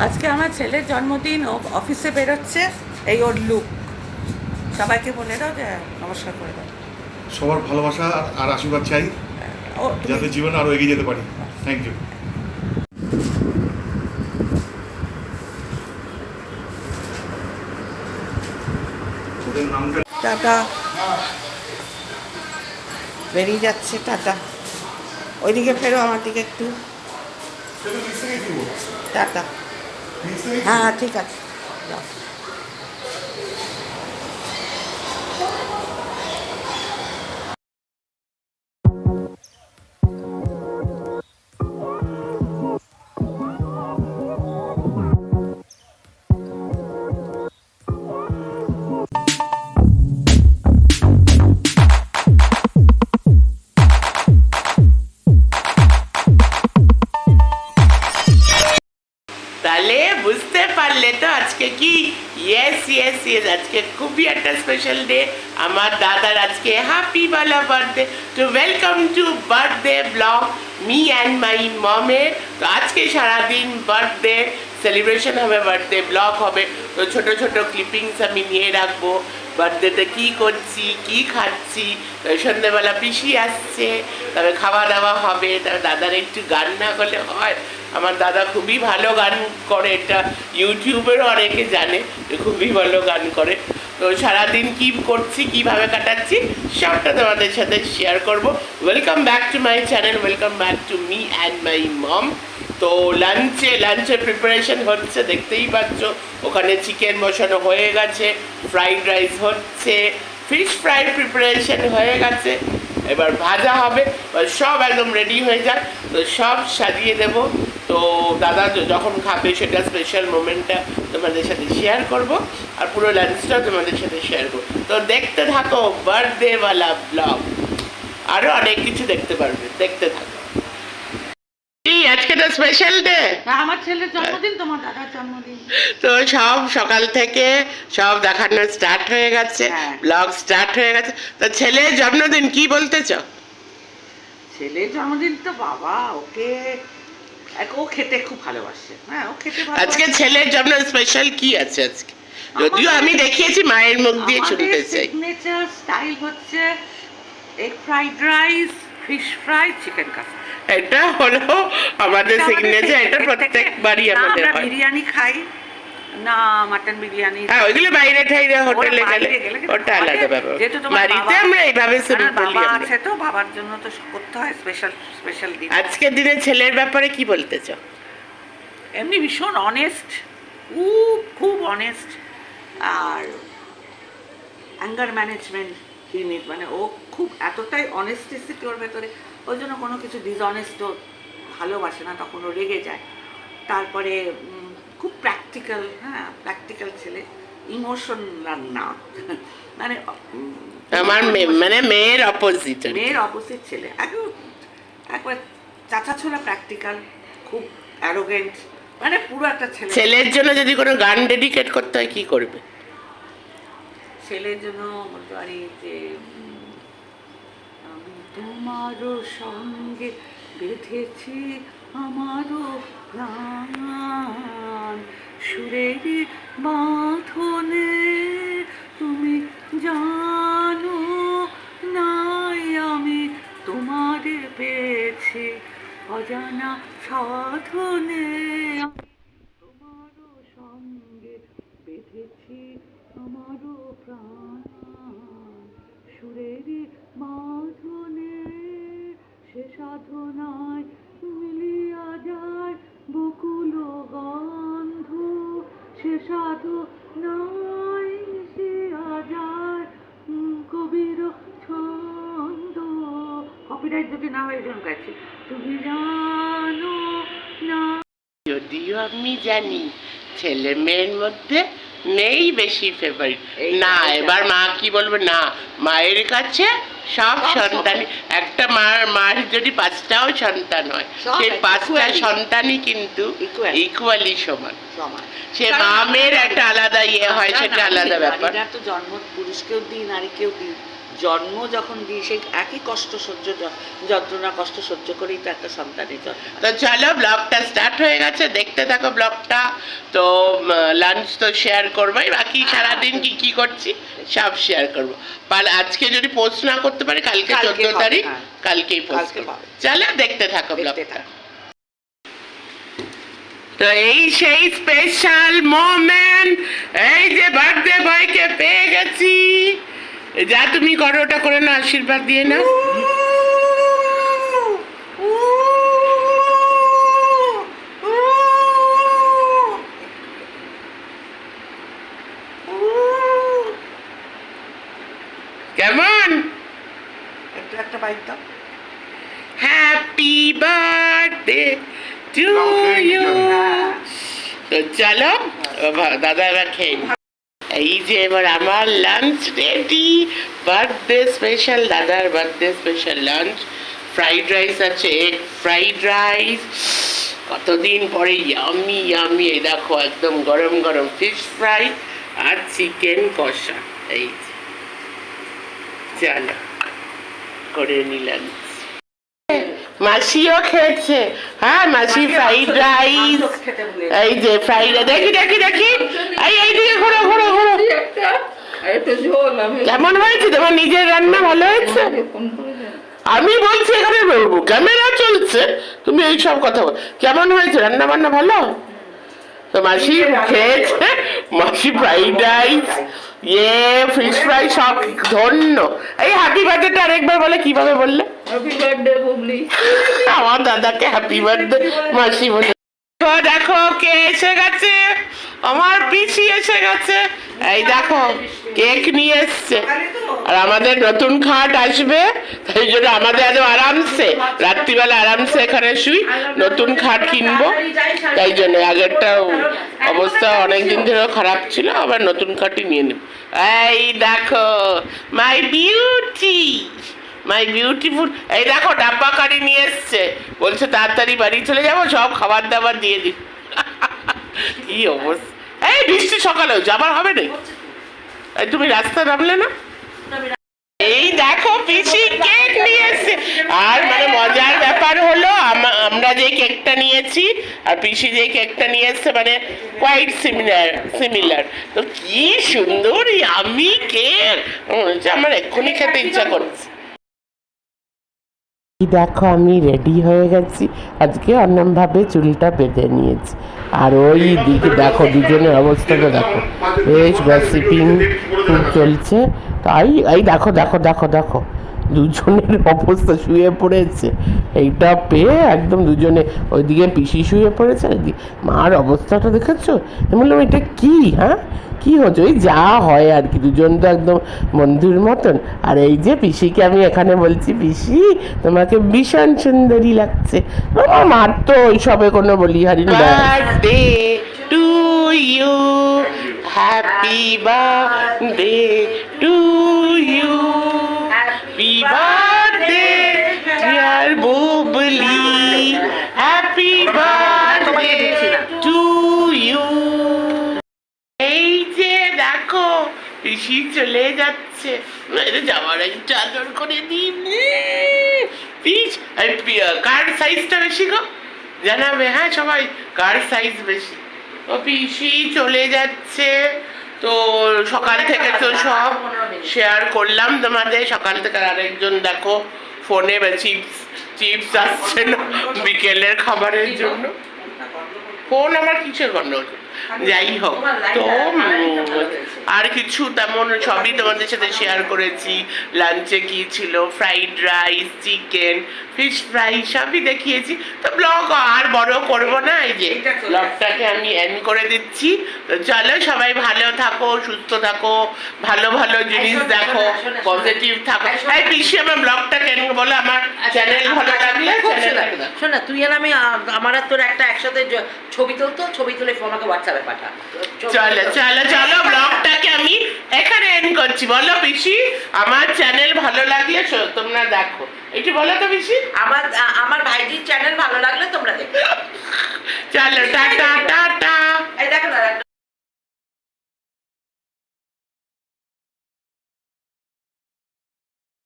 আজকে আমার ছেলের জন্মদিন ও অফিসে বেরোচ্ছে এই ওর লুক সবাইকে বলে দাও যে নমস্কার করে দাও। সবার ভালোবাসা আর- আশীর্বাদ চাই যাতে জীবনে আরও এগিয়ে যেতে পারি। থ্যাংক ইউ টাটা। বেরিয়ে যাচ্ছে টাটা। ওইদিকে ফেরো আমার দিকে একটু। টাটা। হ্যাঁ হ্যাঁ ঠিক আছে। ইয়েস আজকে খুবই একটা স্পেশাল ডে আমার দাদার আজকে happy Bala birthday to welcome to birthday vlog me and my মমে তো আজকে সারাদিন বার্থডে সেলিব্রেশন হবে বার্থডে ব্লগ হবে। তো ছোট ছোট ক্লিপিংস আমি নিয়ে রাখব। বার্থডেতে কি করছি, কি খাচ্ছি সন্ধ্যেবেলা পিসি আসছে তবে খাওয়া দাওয়া হবে তবে দাদার একটু গান না করলে হয়। আমার দাদা খুবই ভালো গান করে, এটা ইউটিউবেরও অনেকে জানে খুবই ভালো গান করে। তো সারাদিন কি করছি, কীভাবে কাটাচ্ছি, সবটা তোমাদের সাথে শেয়ার করব। Welcome back to my channel welcome back to me and my mom তো লাঞ্চে লাঞ্চের প্রিপারেশন হচ্ছে, দেখতেই পাচ্ছ। ওখানে চিকেন বসানো হয়ে গেছে ফ্রাইড রাইস হচ্ছে ফিশ ফ্রাই প্রিপারেশন হয়ে গেছে। এবার ভাজা হবে সব একদম রেডি হয়ে যায় তো সব সাজিয়ে দেব। তো দাদা যখন খাবে, সেটা স্পেশাল মোমেন্টটা তোমাদের সাথে শেয়ার করব। আর পুরো লাঞ্চটাও তোমাদের সাথে শেয়ার করব। তো দেখতে থাকো বার্থডেওয়ালা ব্লগ আরও অনেক কিছু দেখতে পারবে, দেখতে থাকো। আজকে তো স্পেশাল ডে আমার ছেলের জন্মদিন তোমার দাদার জন্মদিন। তো সব সকাল থেকে সব দেখানো স্টার্ট হয়ে গেছে হ্যাঁ। ব্লগ স্টার্ট হয়ে গেছে। তো ছেলের জন্মদিন কি বলতে চাও ছেলের জন্মদিন তো বাবা ওকে ও খেতে খুব ভালোবাসে। হ্যাঁ ও খেতে আজকে ছেলের জন্য স্পেশাল কি আছে আজকে? যদিও আমি দেখিয়েছি মায়ের মুখ দিয়ে শুনতে চাই। সিগনেচার স্টাইল হচ্ছে egg fried rice fish fry chicken কাসা এটা হলো আমাদের সিগনেচার এটা প্রত্যেকবারই আমাদের হয়। বিরিয়ানি খাই। না মাটন বিরিয়ানি। হ্যাঁ ওইগুলো বাইরে ঠাইরে হোটেলে গেলে বাইরে গেলে কিন্তু ওটা আলাদা ব্যাপার। বাড়িতে আমরা এইভাবে শুরু করি বাবা আছে তো বাবার জন্য তো করতে হয় স্পেশাল স্পেশাল দিন। আজকের দিনে ছেলের ব্যাপারে কি বলতে চাও? এমনি ভীষণ অনেস্ট খুব খুব অনেস্ট আর অ্যাঙ্গার ম্যানেজমেন্ট ইউনিট মানে ও খুব এতটাই অনেস্টিসিটি ওর ভেতরে ওই জন্য কোনো কিছু ডিসঅনেস্টও ভালোবাসে না তখন ও রেগে যায়। তারপরে খুব প্র্যাকটিক্যাল হ্যাঁ প্র্যাকটিক্যাল ছেলে ইমোশন না মানে আমার মানে মেয়ের অপোজিট মেয়ের অপোজিট ছেলে। একদম একবার চাচা ছোলা প্র্যাকটিক্যাল খুব অ্যারোগেন্ট মানে পুরো একটা ছেলে। ছেলের জন্য যদি কোনো গান ডেডিকেট করতে হয় কি করবে? ছেলের জন্য বলতে পারি যে আমি তোমারও সঙ্গে বেঁধেছি আমারও প্রাণ। সুরের বাঁধনে তুমি জানো, নাই আমি তোমারে পেয়েছি অজানা সাধনে। তোমারও সঙ্গে বেঁধেছি আমারও প্রাণ। সুরের সে সাধনায় মিলিয়া যায় বকুল গন্ধ। সে সাধু নাই মিশিয়া যায় কবির ছন্দ। কপিরাইট যদি না হয়, এজন্য গাইছি। তুমি জানো না। যদিও আমি জানি, ছেলে মেয়ের মধ্যে নেই বেশি ফেভারিট না এবার মা কি বলবে? না মায়ের কাছে সব সন্তানই। একটা মার মার যদি পাঁচটাও সন্তান হয় সেই পাঁচটা সন্তানই কিন্তু ইকুয়ালি সমান। সে মামের একটা আলাদা ইয়ে হয় সেটা আলাদা ব্যাপার। তো জন্ম পুরুষকেও দিই নারীকেও দিই জন্ম যখন দিই সেই একই কষ্ট সহ্য যন্ত্রণা কষ্ট সহ্য করেই তো একটা সন্তানের জন্ম তো চলো ব্লগটা স্টার্ট হয়ে গেছে দেখতে থাকো ব্লগটা। তো লাঞ্চ তো শেয়ার করবোই বাকি সারাদিন কি কি করছি সব শেয়ার করব। আজকে যদি পোস্ট না করতে পারি কালকে চোদ্দ তারিখ হ্যাঁ। কালকেই পোস্ট করব। চলো দেখতে থাকো ব্লগটা। তো এই সেই স্পেশাল মোমেন্ট এই যে বার্থডে বয়কে পেয়ে গেছি। যা তুমি করো ওটা করে না আশীর্বাদ দিয়ে না কেমন একটু একটা বাইক দাও হ্যাপি বার্থডে টু ইউ। চলো দাদা এবার খেয়ে। এই যে এবার আমার লাঞ্চ রেডি বার্থডে স্পেশাল দাদার birthday special lunch fried rice আছে এগ ফ্রাইড রাইস কতদিন পরে ইয়ামি ইয়ামি এই দেখো একদম গরম গরম ফিশ ফ্রাই আর চিকেন কষা। এই চলো করে নিলাম। মাসিও খেয়েছে। হ্যাঁ মাসি ফ্রাইড রাইস। এই যে ফ্রাইড দেখি দেখি দেখি। এই এইদিকে ঘোরো ঘোরো ঘোরো একটা একটু ঝোল আমি কেমন হয়েছে? তোমার নিজের রান্না ভালো হয়েছে। আমি বলছি এখানে বলব। ক্যামেরা চলছে। তুমি এই সব কথা বল কেমন হয়েছে? রান্না বান্না ভালো? তো মাসি খেয়েছে। মাসি ফ্রাইড রাইস ইয়ে ফিশ ফ্রাই সব ধন্য। এই হ্যাপি বার্থডেটা আরেকবার বলে কীভাবে বললে? Happy birthday Bubly. আমার দাদাকে হ্যাপি বার্থডে মাসি বলে। দেখো, দেখো কে এসে গেছে? আমার পিসি এসে গেছে। এই দেখো, কেক নিয়ে এসছে। আর আমাদের নতুন খাট আসবে, তাই জন্য আমাদের আরও আরামসে, রাত্রিবেলা আরামসে এখানে শুই, নতুন খাট কিনবো। তাই জন্য আগেরটা অবস্থা অনেক দিন ধরে খারাপ ছিল, আবার নতুন খাটই নিয়ে নেব। এই দেখো মাই বিউটি মাই বিউটিফুল এই দেখো, ডাব্বা কারি নিয়ে এসছে। বলছে তাড়াতাড়ি বাড়ি চলে যাব, সব খাবার দাবার দিয়ে দি কি অবস্থা? এই বৃষ্টি সকালেও যাবার হবে না। তুমি রাস্তা নামলে না? এই দেখো পিসি কেক নিয়ে এসছে আর মানে মজার ব্যাপার হলো আমরা যে কেকটা নিয়েছি, আর পিসি যে কেকটা নিয়ে এসছে মানে কোয়াইট সিমিলার সিমিলার তো কি সুন্দর, আমি কেক। আমার এক্ষুনি খেতে ইচ্ছা করছে। দেখো আমি রেডি হয়ে গেছি। আজকে অন্যভাবে চুলটা বেঁধে নিয়েছি। আর ওই দিকে দেখো, দুজনের অবস্থাটা দেখো। বেশ গসিপিং চলছে। তাই এই দেখো দেখো দেখো দেখো। দুজনের অবস্থা শুয়ে পড়েছে। এইটা পেয়ে একদম দুজনে ওইদিকে পিসি শুয়ে পড়েছে মার অবস্থাটা দেখেছ? আমি বললাম, এটা কি হ্যাঁ? কি হচ্ছে? ওই যা হয় আর কি, দুজন তো একদম বন্ধুর মতন। আর এই যে পিসিকে আমি এখানে বলছি, পিসি, তোমাকে ভীষণ সুন্দরী লাগছে। আমার মার তো ওইসবে কোনো বলি happy birthday to you happy birthday to happy birthday dear Bubly happy birthday to you এই যে দেখো পিসি চলে যাচ্ছে। যাওয়ার আগে চাদর করে দিন। পিস কার সাইজটা বেশি গো? জানাবে হ্যাঁ সবাই, কার সাইজ বেশি? ও পিসি চলে যাচ্ছে। তো সকাল থেকে তো সব শেয়ার করলাম তোমাদের। সকাল থেকে আরেকজন দেখো ফোনে চিপস চিপস আসছে না বিকেলের খাবারের জন্য। ফোন আমার কিসের গন্ডগোল যাই হোক তো আর কিছু তেমন সবই তোমাদের সাথে শেয়ার করেছি। লাঞ্চে কি ছিল? Fried rice chicken fish fry সবই দেখিয়েছি। তো ব্লগ আর বড় করব না এই যে ব্লগটাকে আমি এন্ড করে দিচ্ছি। তো চলো সবাই ভালো থাকো সুস্থ থাকো ভালো ভালো জিনিস দেখো পজিটিভ থাকো। এই। পিসি আমার ব্লগটাকে এন্ড বলে? আমার চ্যানেল ভালো লাগলে চ্যানেলটাকে দাও শোন তুই আর আমি আমার আর তোর একটা একসাথে ছবি তুলতো ছবি তুলে আমাকে হোয়াটসঅ্যাপে পাঠা চলো চলো চলো। ব্লগটাকে আমি এখানে এন্ড করছি। বলো পিসি আমার চ্যানেল ভালো লাগলে তোমরা দেখো। এটি বলো তো পিসি। আমার আমার ভাইজির চ্যানেল ভালো লাগলে তোমরা দেখো। চলো টাটা টাটা। এই দেখো না